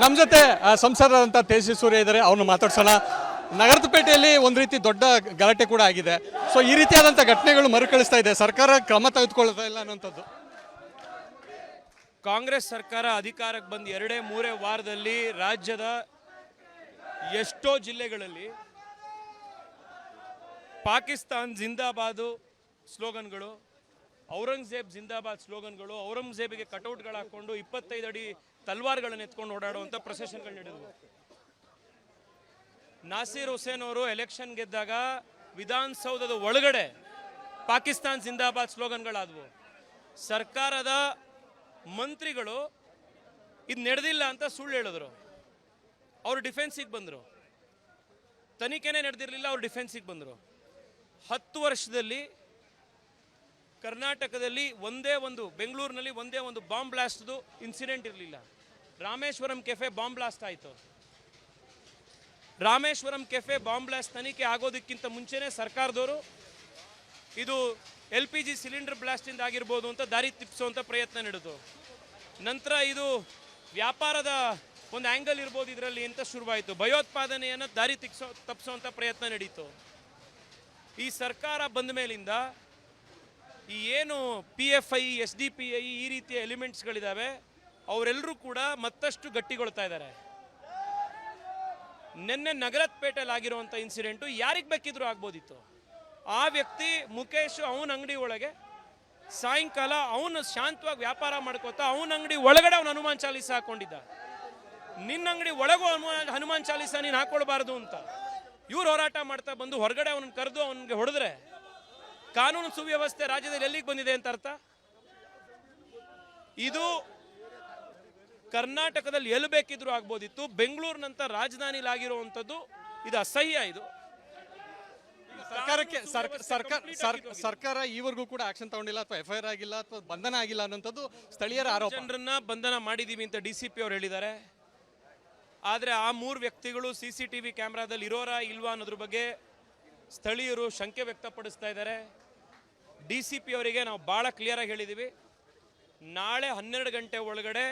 ನಮ್ಮ ಜೊತೆ ಆ, ಸಂಸದರಾದಂಥ ತೇಜಸ್ವಿ ಸೂರ್ಯ ಇದ್ದಾರೆ ಅವನು ಮಾತಾಡ್ಸೋಣ. ನಗರದ ಪೇಟೆಯಲ್ಲಿ ಒಂದು ರೀತಿ ದೊಡ್ಡ ಗಲಾಟೆ ಕೂಡ ಆಗಿದೆ. ಸೊ ಈ ರೀತಿಯಾದಂಥ ಘಟನೆಗಳು ಮರುಕಳಿಸ್ತಾ ಇದೆ. ಸರ್ಕಾರ ಕ್ರಮ ತೆಗೆದುಕೊಳ್ತಾ ಇಲ್ಲ ಅನ್ನೋಂಥದ್ದು ಕಾಂಗ್ರೆಸ್ ಸರ್ಕಾರ ಅಧಿಕಾರಕ್ಕೆ ಬಂದು ಎರಡೇ ಮೂರೇ ವಾರದಲ್ಲಿ ರಾಜ್ಯದ ಎಷ್ಟೋ ಜಿಲ್ಲೆಗಳಲ್ಲಿ ಪಾಕಿಸ್ತಾನ್ ಜಿಂದಾಬಾದು ಸ್ಲೋಗನ್ಗಳು ಔರಂಗಜೇಬ್ ಜಿಂದಾಬಾದ್ ಸ್ಲೋಗನ್ಗಳು ಔರಂಗಜೇಬಿಗೆ ಕಟೌಟ್ಗಳು ಹಾಕೊಂಡು ಇಪ್ಪತ್ತೈದು ಅಡಿ ತಲ್ವಾರ್ಗಳನ್ನು ಎತ್ಕೊಂಡು ಓಡಾಡುವಂಥ ಪ್ರೊಸೆಷನ್ಗಳು ನಡೆದವು. ನಾಸೀರ್ ಹುಸೇನ್ ಅವರು ಎಲೆಕ್ಷನ್ ಗೆದ್ದಾಗ ವಿಧಾನಸೌಧದ ಒಳಗಡೆ ಪಾಕಿಸ್ತಾನ್ ಜಿಂದಾಬಾದ್ ಸ್ಲೋಗನ್ಗಳಾದವು. ಸರ್ಕಾರದ ಮಂತ್ರಿಗಳು, ಇದು ನಡೆದಿಲ್ಲ ಅಂತ ಸುಳ್ಳು ಹೇಳಿದ್ರು. ಅವರು ಡಿಫೆನ್ಸಿಗೆ ಬಂದರು. ತನಿಖೆನೇ ನಡೆದಿರಲಿಲ್ಲ, ಅವ್ರು ಡಿಫೆನ್ಸಿಗೆ ಬಂದರು. ಹತ್ತು ವರ್ಷದಲ್ಲಿ ಕರ್ನಾಟಕದಲ್ಲಿ ಒಂದೇ ಒಂದು, ಬೆಂಗಳೂರಿನಲ್ಲಿ ಒಂದೇ ಒಂದು ಬಾಂಬ್ ಬ್ಲಾಸ್ಟ್ದು ಇನ್ಸಿಡೆಂಟ್ ಇರಲಿಲ್ಲ. ರಾಮೇಶ್ವರಂ ಕೆಫೆ ಬಾಂಬ್ ಬ್ಲಾಸ್ಟ್ ಆಯಿತು. ರಾಮೇಶ್ವರಂ ಕೆಫೆ ಬಾಂಬ್ ಬ್ಲಾಸ್ಟ್ ತನಿಖೆ ಆಗೋದಕ್ಕಿಂತ ಮುಂಚೆನೇ ಸರ್ಕಾರದವರು ಇದು ಎಲ್ ಪಿ ಜಿ ಸಿಲಿಂಡರ್ ಬ್ಲಾಸ್ಟಿಂದ ಆಗಿರ್ಬೋದು ಅಂತ ದಾರಿ ತಿಪ್ಪಿಸುವಂಥ ಪ್ರಯತ್ನ ನಡೆದು. ನಂತರ ಇದು ವ್ಯಾಪಾರದ ಒಂದು ಆ್ಯಂಗಲ್ ಇರ್ಬೋದು ಇದರಲ್ಲಿ ಅಂತ ಶುರುವಾಯಿತು. ಭಯೋತ್ಪಾದನೆಯನ್ನು ದಾರಿ ತಿಕ್ಸೋ ತಪ್ಪಿಸುವಂಥ ಪ್ರಯತ್ನ ನಡೀತು. ಈ ಸರ್ಕಾರ ಬಂದ ಮೇಲಿಂದ ಈ ಏನು P F I S D P I ಈ ರೀತಿಯ ಎಲಿಮೆಂಟ್ಸ್ಗಳಿದ್ದಾವೆ ಅವರೆಲ್ಲರೂ ಕೂಡ ಮತ್ತಷ್ಟು ಗಟ್ಟಿಗೊಳ್ತಾ ಇದ್ದಾರೆ. ನಿನ್ನೆ ನಗರದ ಪೇಟೆಯಲ್ಲಿ ಆಗಿರುವಂಥ ಇನ್ಸಿಡೆಂಟು ಯಾರಿಗೆ ಬೇಕಿದ್ರೂ ಆಗ್ಬೋದಿತ್ತು. ಆ ವ್ಯಕ್ತಿ ಮುಖೇಶ್ ಅವನ ಅಂಗಡಿ ಒಳಗೆ ಸಾಯಂಕಾಲ ಅವನು ಶಾಂತವಾಗಿ ವ್ಯಾಪಾರ ಮಾಡ್ಕೋತಾ ಅವನ ಅಂಗಡಿ ಒಳಗಡೆ ಅವನು ಹನುಮಾನ್ ಚಾಲೀಸ ಹಾಕೊಂಡಿದ್ದ. ನಿನ್ನ ಅಂಗಡಿ ಒಳಗೂ ಹನುಮಾನ್ ಹನುಮಾನ್ ಚಾಲೀಸ ನೀನು ಹಾಕೊಳ್ಬಾರ್ದು ಅಂತ. ಇವ್ರು ಹೋರಾಟ ಮಾಡ್ತಾ ಬಂದು ಹೊರಗಡೆ ಅವನನ್ನು ಕರೆದು ಅವನಿಗೆ ಹೊಡೆದ್ರೆ ಕಾನೂನು ಸುವ್ಯವಸ್ಥೆ ರಾಜ್ಯದಲ್ಲಿ ಎಲ್ಲಿಗೆ ಬಂದಿದೆ ಅಂತ ಅರ್ಥ? ಇದು ಕರ್ನಾಟಕದಲ್ಲಿ ಎಲ್ಲಿ ಬೇಕಿದ್ರೂ ಆಗ್ಬೋದಿತ್ತು. ಬೆಂಗಳೂರಿನಂತ ರಾಜಧಾನಿಲಾಗಿರುವಂಥದ್ದು ಇದು ಅಸಹ್ಯ ಇದು. ಸರ್ಕಾರಕ್ಕೆ ಸರ್ಕಾರ ಸರ್ಕಾರ ಈವರೆಗೂ ಕೂಡ ಆಕ್ಷನ್ ತಗೊಂಡಿಲ್ಲ ಅಥವಾ ಎಫ್ ಐ ಆಗಿಲ್ಲ ಅಥವಾ ಬಂಧನ ಆಗಿಲ್ಲ ಅನ್ನೋಂಥದ್ದು ಸ್ಥಳೀಯರ ಆರೋಪ. ಜನರನ್ನ ಬಂಧನ ಮಾಡಿದೀವಿ ಅಂತ ಡಿ ಸಿ ಪಿ ಅವ್ರು ಹೇಳಿದ್ದಾರೆ. ಆದರೆ ಆ ಮೂರು ವ್ಯಕ್ತಿಗಳು ಸಿ ಸಿ ಟಿ ವಿ ಕ್ಯಾಮ್ರಾದಲ್ಲಿ ಇರೋರಾ ಇಲ್ವಾ ಅನ್ನೋದ್ರ ಬಗ್ಗೆ ಸ್ಥಳೀಯರು ಶಂಕೆ ವ್ಯಕ್ತಪಡಿಸ್ತಾ ಇದ್ದಾರೆ. ಡಿ ಸಿ ಪಿ ಅವರಿಗೆ ನಾವು ಭಾಳ ಕ್ಲಿಯರಾಗಿ ಹೇಳಿದ್ದೀವಿ ನಾಳೆ ಹನ್ನೆರಡು ಗಂಟೆ ಒಳಗಡೆ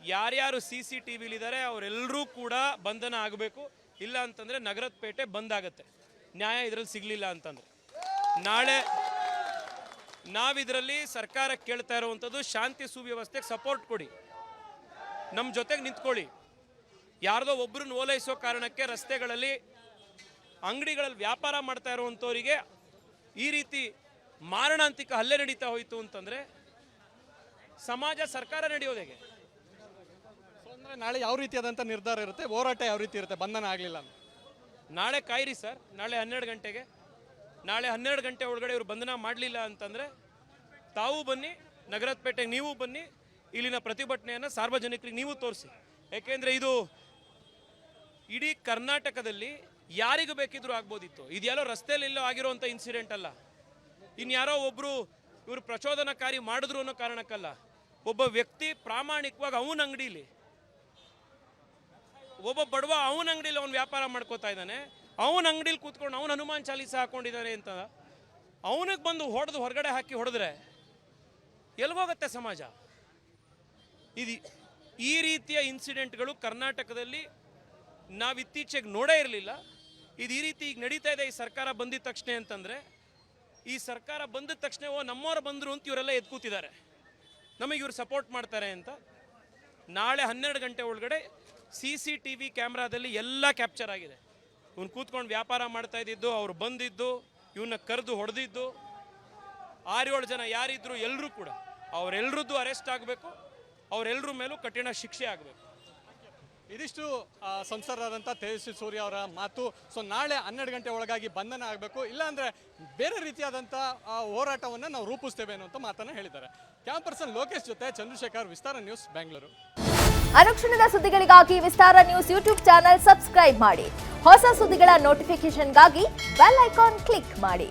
ಯಾರ್ಯಾರು ಸಿ ಸಿ ಟಿ ವಿಲಿದ್ದಾರೆ ಅವರೆಲ್ಲರೂ ಕೂಡ ಬಂಧನ ಆಗಬೇಕು. ಇಲ್ಲ ಅಂತಂದರೆ ನಗರದ ಪೇಟೆ ಬಂದ್ ಆಗುತ್ತೆ. ನ್ಯಾಯ ಇದರಲ್ಲಿ ಸಿಗಲಿಲ್ಲ ಅಂತಂದ್ರೆ. ನಾಳೆ ನಾವಿದರಲ್ಲಿ ಸರ್ಕಾರ ಕೇಳ್ತಾ ಇರುವಂಥದ್ದು ಶಾಂತಿ ಸುವ್ಯವಸ್ಥೆಗೆ ಸಪೋರ್ಟ್ ಕೊಡಿ. ನಮ್ಮ ಜೊತೆಗೆ ನಿಂತ್ಕೊಳ್ಳಿ. ಯಾರ್ದೋ ಒಬ್ಬರನ್ನ ಓಲೈಸೋ ಕಾರಣಕ್ಕೆ ರಸ್ತೆಗಳಲ್ಲಿ ಅಂಗಡಿಗಳಲ್ಲಿ ವ್ಯಾಪಾರ ಮಾಡ್ತಾ ಇರುವಂಥವರಿಗೆ ಈ ರೀತಿ ಮಾರಣಾಂತಿಕ ಹಲ್ಲೆ ನಡೀತಾ ಹೋಯಿತು ಅಂತಂದರೆ ಸಮಾಜ ಸರ್ಕಾರ ನಡೆಯೋದು ಹೇಗೆ? ಅಂದ್ರೆ ನಾಳೆ ಯಾವ ರೀತಿಯಾದಂಥ ನಿರ್ಧಾರ ಇರುತ್ತೆ? ಹೋರಾಟ ಯಾವ ರೀತಿ ಇರುತ್ತೆ? ಬಂಧನ ಆಗಲಿಲ್ಲ ನಾಳೆ ಕಾಯಿರಿ ಸರ್. ನಾಳೆ ಹನ್ನೆರಡು ಗಂಟೆಗೆ. ನಾಳೆ ಹನ್ನೆರಡು ಗಂಟೆ ಒಳಗಡೆ ಇವರು ಬಂಧನ ಮಾಡಲಿಲ್ಲ ಅಂತಂದರೆ ತಾವು ಬನ್ನಿ ನಗರದ ಪೇಟೆಗೆ ನೀವು ಬನ್ನಿ ಇಲ್ಲಿನ ಪ್ರತಿಭಟನೆಯನ್ನು ಸಾರ್ವಜನಿಕರಿಗೆ ನೀವು ತೋರಿಸಿ. ಯಾಕೆಂದ್ರೆ ಇದು ಇಡೀ ಕರ್ನಾಟಕದಲ್ಲಿ ಯಾರಿಗೂ ಬೇಕಿದ್ರೂ ಆಗ್ಬೋದಿತ್ತು. ಇದೆಲ್ಲೋ ರಸ್ತೆಯಲ್ಲಿ ಇಲ್ಲೋ ಆಗಿರುವಂಥ ಇನ್ಸಿಡೆಂಟ್ ಅಲ್ಲ. ಇನ್ಯಾರೋ ಒಬ್ಬರು ಇವರು ಪ್ರಚೋದನಕಾರಿ ಮಾಡಿದ್ರು ಅನ್ನೋ ಕಾರಣಕ್ಕಲ್ಲ. ಒಬ್ಬ ವ್ಯಕ್ತಿ ಪ್ರಾಮಾಣಿಕವಾಗಿ ಅವನ ಅಂಗಡಿಲಿ, ಒಬ್ಬ ಬಡವ ಅವನ ಅಂಗಡಿಲಿ ಅವನು ವ್ಯಾಪಾರ ಮಾಡ್ಕೋತಾ ಇದ್ದಾನೆ, ಅವನ ಅಂಗಡಿಲಿ ಕೂತ್ಕೊಂಡು ಅವನು ಹನುಮಾನ್ ಚಾಲೀಸ ಹಾಕೊಂಡಿದ್ದಾನೆ ಅಂತ. ಅವನಿಗೆ ಬಂದು ಹೊಡೆದು ಹೊರಗಡೆ ಹಾಕಿ ಹೊಡೆದ್ರೆ ಎಲ್ಗೋಗತ್ತೆ ಸಮಾಜ? ಇದು ಈ ರೀತಿಯ ಇನ್ಸಿಡೆಂಟ್ಗಳು ಕರ್ನಾಟಕದಲ್ಲಿ ನಾವು ಇತ್ತೀಚೆಗೆ ನೋಡೇ ಇರಲಿಲ್ಲ. ಇದು ಈ ರೀತಿ ಈಗ ನಡೀತಾ ಇದೆ ಈ ಸರ್ಕಾರ ಬಂದಿದ ತಕ್ಷಣ ಅಂತಂದರೆ ಈ ಸರ್ಕಾರ ಬಂದ ತಕ್ಷಣ ಓ ನಮ್ಮವ್ರು ಬಂದರು ಅಂತ ಇವರೆಲ್ಲ ಎದ್ದು ಕೂತಿದ್ದಾರೆ. ನಮಗೆ ಇವರು ಸಪೋರ್ಟ್ ಮಾಡ್ತಾರೆ ಅಂತ. ನಾಳೆ ಹನ್ನೆರಡು ಗಂಟೆ ಒಳಗಡೆ ಸಿ ಸಿ ಟಿ ವಿ ಕ್ಯಾಮ್ರಾದಲ್ಲಿ ಎಲ್ಲ ಕ್ಯಾಪ್ಚರ್ ಆಗಿದೆ. ಇವ್ನು ಕೂತ್ಕೊಂಡು ವ್ಯಾಪಾರ ಮಾಡ್ತಾ ಇದ್ದಿದ್ದು, ಅವ್ರು ಬಂದಿದ್ದು ಇವನ್ನ ಕರೆದು ಹೊಡೆದಿದ್ದು ಆರೇಳು ಜನ ಯಾರಿದ್ರು ಎಲ್ಲರೂ ಕೂಡ ಅವರೆಲ್ಲರದ್ದು ಅರೆಸ್ಟ್ ಆಗಬೇಕು ಅವರೆಲ್ಲರ ಮೇಲೂ ಕಠಿಣ ಶಿಕ್ಷೆ ಆಗಬೇಕು. ಇದಿಷ್ಟು ಸಂಸದರಾದಂಥ ತೇಜಸ್ವಿ ಸೂರ್ಯ ಅವರ ಮಾತು. ಸೊ, ನಾಳೆ ಹನ್ನೆರಡು ಗಂಟೆ ಒಳಗಾಗಿ ಬಂಧನ ಆಗಬೇಕು. ಇಲ್ಲಾಂದರೆ ಬೇರೆ ರೀತಿಯಾದಂಥ ಹೋರಾಟವನ್ನು ನಾವು ರೂಪಿಸ್ತೇವೆ ಅನ್ನುವಂಥ ಮಾತನ್ನು ಹೇಳಿದ್ದಾರೆ. ಕ್ಯಾಮ್ ಪರ್ಸನ್ ಲೋಕೇಶ್ ಜೊತೆ ಚಂದ್ರಶೇಖರ್, ವಿಸ್ತಾರ ನ್ಯೂಸ್, ಬೆಂಗಳೂರು. ಅನುಕ್ಷಣದ ಸುದ್ದಿಗಳಿಗಾಗಿ Vistara news YouTube channel subscribe ಮಾಡಿ. ಹೊಸ ಸುದ್ದಿಗಳ ನೋಟಿಫಿಕೇಶನ್ಗಾಗಿ ಬೆಲ್ ಐಕಾನ್ ಕ್ಲಿಕ್ ಮಾಡಿ.